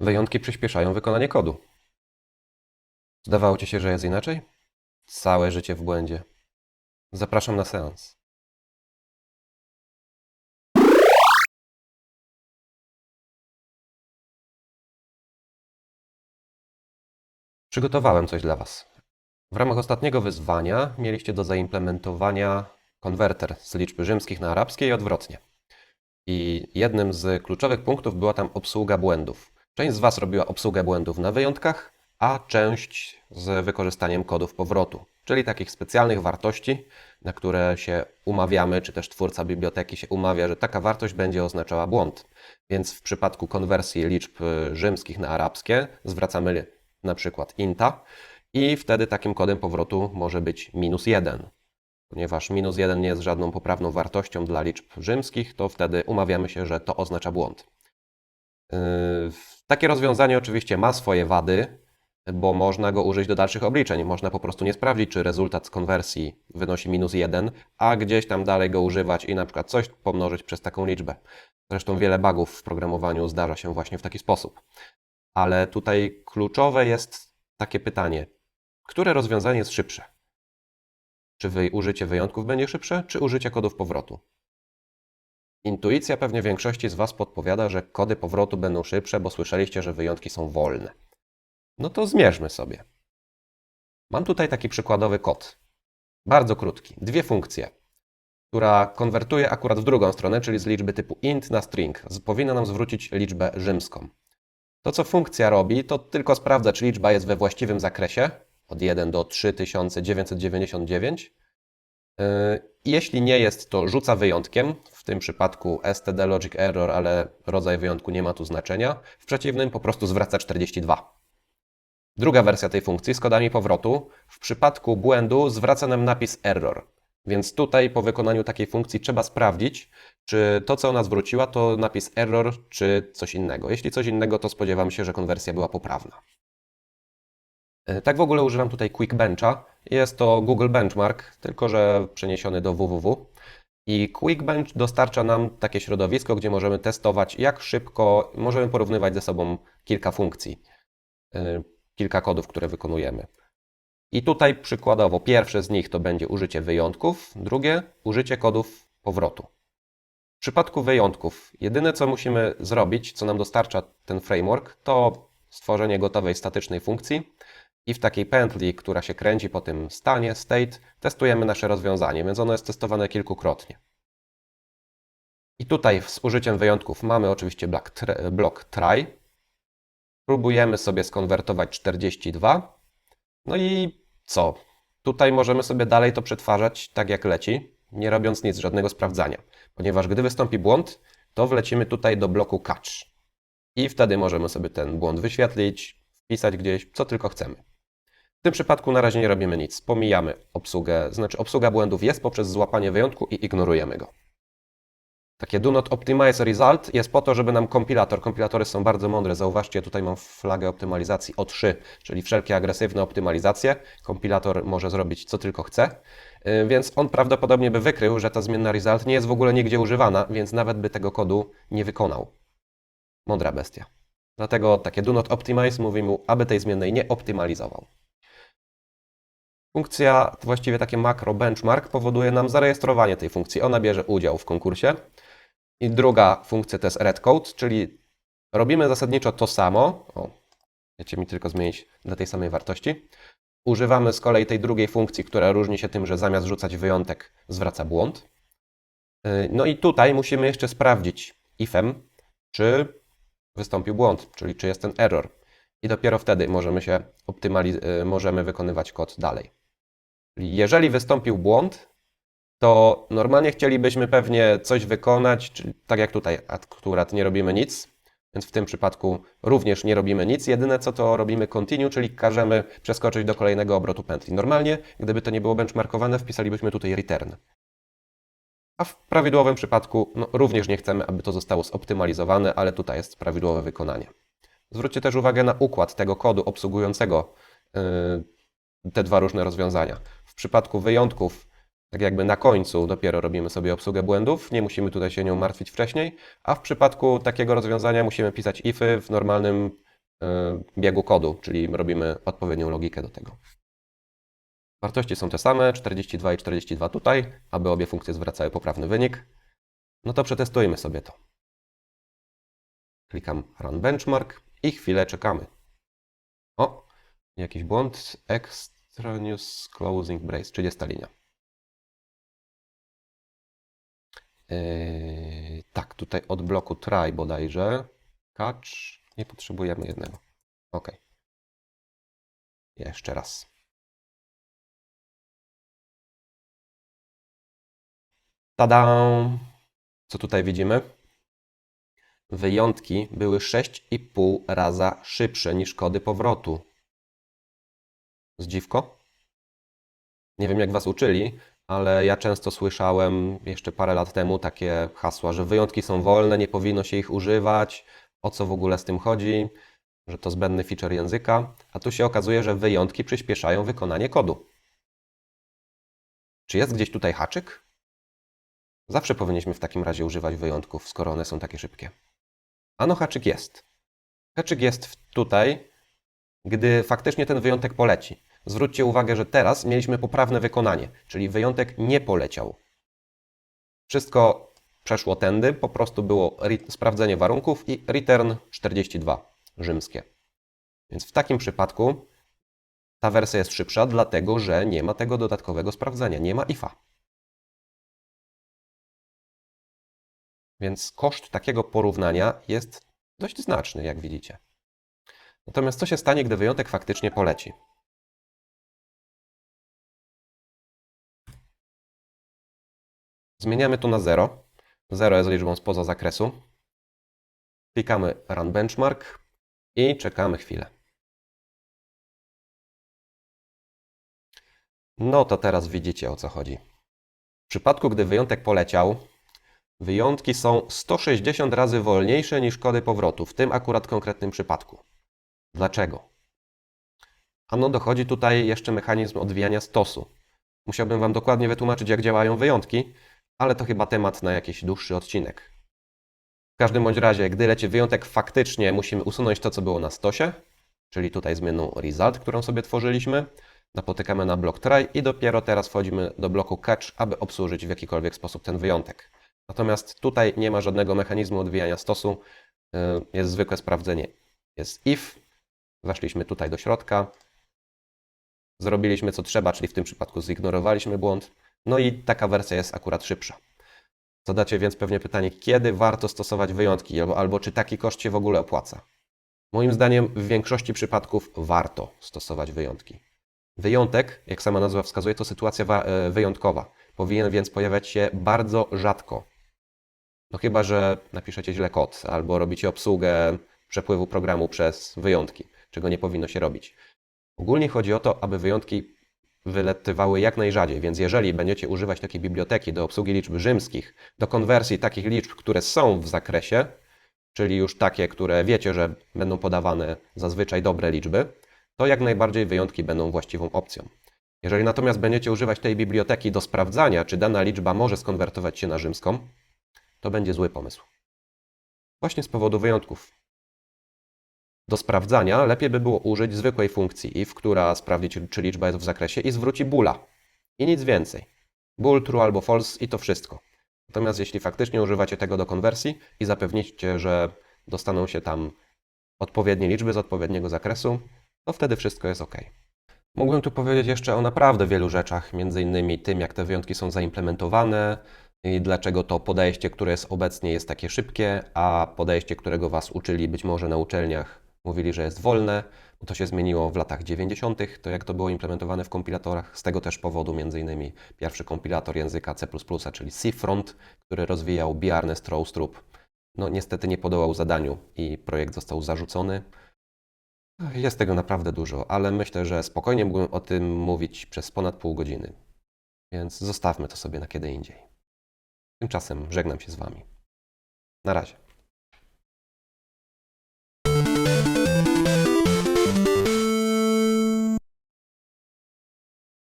Wyjątki przyspieszają wykonanie kodu. Zdawało ci się, że jest inaczej? Całe życie w błędzie. Zapraszam na seans. Przygotowałem coś dla Was. W ramach ostatniego wyzwania mieliście do zaimplementowania konwerter z liczby rzymskich na arabskie i odwrotnie. I jednym z kluczowych punktów była tam obsługa błędów. Część z Was robiła obsługę błędów na wyjątkach, a część z wykorzystaniem kodów powrotu, czyli takich specjalnych wartości, na które się umawiamy, czy też twórca biblioteki się umawia, że taka wartość będzie oznaczała błąd. Więc w przypadku konwersji liczb y, rzymskich na arabskie zwracamy na przykład inta i wtedy takim kodem powrotu może być minus 1. Ponieważ minus 1 nie jest żadną poprawną wartością dla liczb rzymskich, to wtedy umawiamy się, że to oznacza błąd. Yy, Takie rozwiązanie oczywiście ma swoje wady, bo można go użyć do dalszych obliczeń. Można po prostu nie sprawdzić, czy rezultat z konwersji wynosi minus 1, a gdzieś tam dalej go używać i na przykład coś pomnożyć przez taką liczbę. Zresztą wiele bugów w programowaniu zdarza się właśnie w taki sposób. Ale tutaj kluczowe jest takie pytanie, które rozwiązanie jest szybsze? Czy użycie wyjątków będzie szybsze, czy użycie kodów powrotu? Intuicja pewnie większości z Was podpowiada, że kody powrotu będą szybsze, bo słyszeliście, że wyjątki są wolne. No to zmierzmy sobie. Mam tutaj taki przykładowy kod. Bardzo krótki. Dwie funkcje, która konwertuje akurat w drugą stronę, czyli z liczby typu int na string. Powinna nam zwrócić liczbę rzymską. To, co funkcja robi, to tylko sprawdza, czy liczba jest we właściwym zakresie, od 1 do 3999. Jeśli nie jest, to rzuca wyjątkiem, w tym przypadku std logic error, ale rodzaj wyjątku nie ma tu znaczenia. W przeciwnym po prostu zwraca 42. Druga wersja tej funkcji z kodami powrotu w przypadku błędu zwraca nam napis error. Więc tutaj po wykonaniu takiej funkcji trzeba sprawdzić, czy to, co ona zwróciła, to napis error, czy coś innego. Jeśli coś innego, to spodziewam się, że konwersja była poprawna. E, Tak w ogóle używam tutaj Quick Bencha. Jest to Google Benchmark, tylko że przeniesiony do www. I Quick Bench dostarcza nam takie środowisko, gdzie możemy testować, jak szybko możemy porównywać ze sobą kilka funkcji, e, kilka kodów, które wykonujemy. I tutaj przykładowo pierwsze z nich to będzie użycie wyjątków, drugie użycie kodów powrotu. W przypadku wyjątków, jedyne co musimy zrobić, co nam dostarcza ten framework, to stworzenie gotowej statycznej funkcji i w takiej pętli, która się kręci po tym stanie, state, testujemy nasze rozwiązanie, więc ono jest testowane kilkukrotnie. I tutaj z użyciem wyjątków mamy oczywiście blok, blok try. Próbujemy sobie skonwertować 42. No i co? Tutaj możemy sobie dalej to przetwarzać tak jak leci, nie robiąc nic, żadnego sprawdzania. Ponieważ gdy wystąpi błąd, to wlecimy tutaj do bloku catch. I wtedy możemy sobie ten błąd wyświetlić, wpisać gdzieś, co tylko chcemy. W tym przypadku na razie nie robimy nic. Pomijamy obsługę, znaczy obsługa błędów jest poprzez złapanie wyjątku i ignorujemy go. Takie do not optimize result jest po to, żeby nam kompilator, kompilatory są bardzo mądre, zauważcie, tutaj mam flagę optymalizacji O3, czyli wszelkie agresywne optymalizacje. Kompilator może zrobić co tylko chce, Yy, więc on prawdopodobnie by wykrył, że ta zmienna result nie jest w ogóle nigdzie używana, więc nawet by tego kodu nie wykonał. Mądra bestia. Dlatego takie do not optimize mówi mu, aby tej zmiennej nie optymalizował. Funkcja, właściwie takie makro benchmark powoduje nam zarejestrowanie tej funkcji. Ona bierze udział w konkursie. I druga funkcja to jest redcode, czyli robimy zasadniczo to samo. O, chcecie mi tylko zmienić dla tej samej wartości. Używamy z kolei tej drugiej funkcji, która różni się tym, że zamiast rzucać wyjątek, zwraca błąd. Yy, No i tutaj musimy jeszcze sprawdzić ifem, czy wystąpił błąd, czyli czy jest ten error. I dopiero wtedy możemy się optymaliz- yy, możemy wykonywać kod dalej. Jeżeli wystąpił błąd, to normalnie chcielibyśmy pewnie coś wykonać, czyli tak jak tutaj akurat nie robimy nic, więc w tym przypadku również nie robimy nic. Jedyne co to robimy continue, czyli każemy przeskoczyć do kolejnego obrotu pętli. Normalnie, gdyby to nie było benchmarkowane, wpisalibyśmy tutaj return. A w prawidłowym przypadku no, również nie chcemy, aby to zostało zoptymalizowane, ale tutaj jest prawidłowe wykonanie. Zwróćcie też uwagę na układ tego kodu obsługującego yy, te dwa różne rozwiązania. Przypadku wyjątków, tak jakby na końcu dopiero robimy sobie obsługę błędów, nie musimy tutaj się nią martwić wcześniej, a w przypadku takiego rozwiązania musimy pisać ify w normalnym biegu kodu, czyli robimy odpowiednią logikę do tego. Wartości są te same, 42 i 42 tutaj, aby obie funkcje zwracały poprawny wynik. No to przetestujmy sobie to. Klikam Run Benchmark i chwilę czekamy. O, jakiś błąd. Extraneous Closing Brace, 30 linia. Yy, tak, tutaj od bloku try bodajże. Catch. Nie potrzebujemy jednego. Ok. Jeszcze raz. Tada! Co tutaj widzimy? Wyjątki były 6,5 raza szybsze niż kody powrotu. Zdziwko? Nie wiem, jak Was uczyli, ale ja często słyszałem jeszcze parę lat temu takie hasła, że wyjątki są wolne, nie powinno się ich używać, o co w ogóle z tym chodzi, że to zbędny feature języka, a tu się okazuje, że wyjątki przyspieszają wykonanie kodu. Czy jest gdzieś tutaj haczyk? Zawsze powinniśmy w takim razie używać wyjątków, skoro one są takie szybkie. Ano haczyk jest. Haczyk jest tutaj, gdy faktycznie ten wyjątek poleci. Zwróćcie uwagę, że teraz mieliśmy poprawne wykonanie, czyli wyjątek nie poleciał. Wszystko przeszło tędy, po prostu było sprawdzenie warunków i return 42 rzymskie. Więc w takim przypadku ta wersja jest szybsza, dlatego że nie ma tego dodatkowego sprawdzenia, nie ma ifa. Więc koszt takiego porównania jest dość znaczny, jak widzicie. Natomiast co się stanie, gdy wyjątek faktycznie poleci? Zmieniamy to na 0. 0 jest liczbą spoza zakresu. Klikamy Run Benchmark i czekamy chwilę. No to teraz widzicie o co chodzi. W przypadku, gdy wyjątek poleciał, wyjątki są 160 razy wolniejsze niż kody powrotu, w tym akurat konkretnym przypadku. Dlaczego? Ano dochodzi tutaj jeszcze mechanizm odwijania stosu. Musiałbym Wam dokładnie wytłumaczyć, jak działają wyjątki, ale to chyba temat na jakiś dłuższy odcinek. W każdym bądź razie, gdy leci wyjątek, faktycznie musimy usunąć to, co było na stosie, czyli tutaj zmienną result, którą sobie tworzyliśmy. Napotykamy na blok try i dopiero teraz wchodzimy do bloku catch, aby obsłużyć w jakikolwiek sposób ten wyjątek. Natomiast tutaj nie ma żadnego mechanizmu odwijania stosu, y, jest zwykłe sprawdzenie. Jest if, weszliśmy tutaj do środka, zrobiliśmy co trzeba, czyli w tym przypadku zignorowaliśmy błąd, no i taka wersja jest akurat szybsza. Zadacie więc pewnie pytanie, kiedy warto stosować wyjątki, albo, albo czy taki koszt się w ogóle opłaca. Moim zdaniem w większości przypadków warto stosować wyjątki. Wyjątek, jak sama nazwa wskazuje, to sytuacja e, wyjątkowa. Powinien więc pojawiać się bardzo rzadko. No chyba, że napiszecie źle kod albo robicie obsługę przepływu programu przez wyjątki, czego nie powinno się robić. Ogólnie chodzi o to, aby wyjątki wyletywały jak najrzadziej, więc jeżeli będziecie używać takiej biblioteki do obsługi liczb rzymskich, do konwersji takich liczb, które są w zakresie, czyli już takie, które wiecie, że będą podawane zazwyczaj dobre liczby, to jak najbardziej wyjątki będą właściwą opcją. Jeżeli natomiast będziecie używać tej biblioteki do sprawdzania, czy dana liczba może skonwertować się na rzymską, to będzie zły pomysł. Właśnie z powodu wyjątków. Do sprawdzania lepiej by było użyć zwykłej funkcji if, która sprawdzi, czy liczba jest w zakresie i zwróci boola. I nic więcej. Bool, true albo false i to wszystko. Natomiast jeśli faktycznie używacie tego do konwersji i zapewnicie, że dostaną się tam odpowiednie liczby z odpowiedniego zakresu, to wtedy wszystko jest ok. Mógłbym tu powiedzieć jeszcze o naprawdę wielu rzeczach, między innymi tym, jak te wyjątki są zaimplementowane i dlaczego to podejście, które jest obecnie, jest takie szybkie, a podejście, którego Was uczyli być może na uczelniach, mówili, że jest wolne, bo to się zmieniło w latach 90., to jak to było implementowane w kompilatorach. Z tego też powodu innymi pierwszy kompilator języka C++, czyli Seafront, który rozwijał biarny Stroustrup, no niestety nie podołał zadaniu i projekt został zarzucony. Jest tego naprawdę dużo, ale myślę, że spokojnie mógłbym o tym mówić przez ponad pół godziny. Więc zostawmy to sobie na kiedy indziej. Tymczasem żegnam się z Wami. Na razie.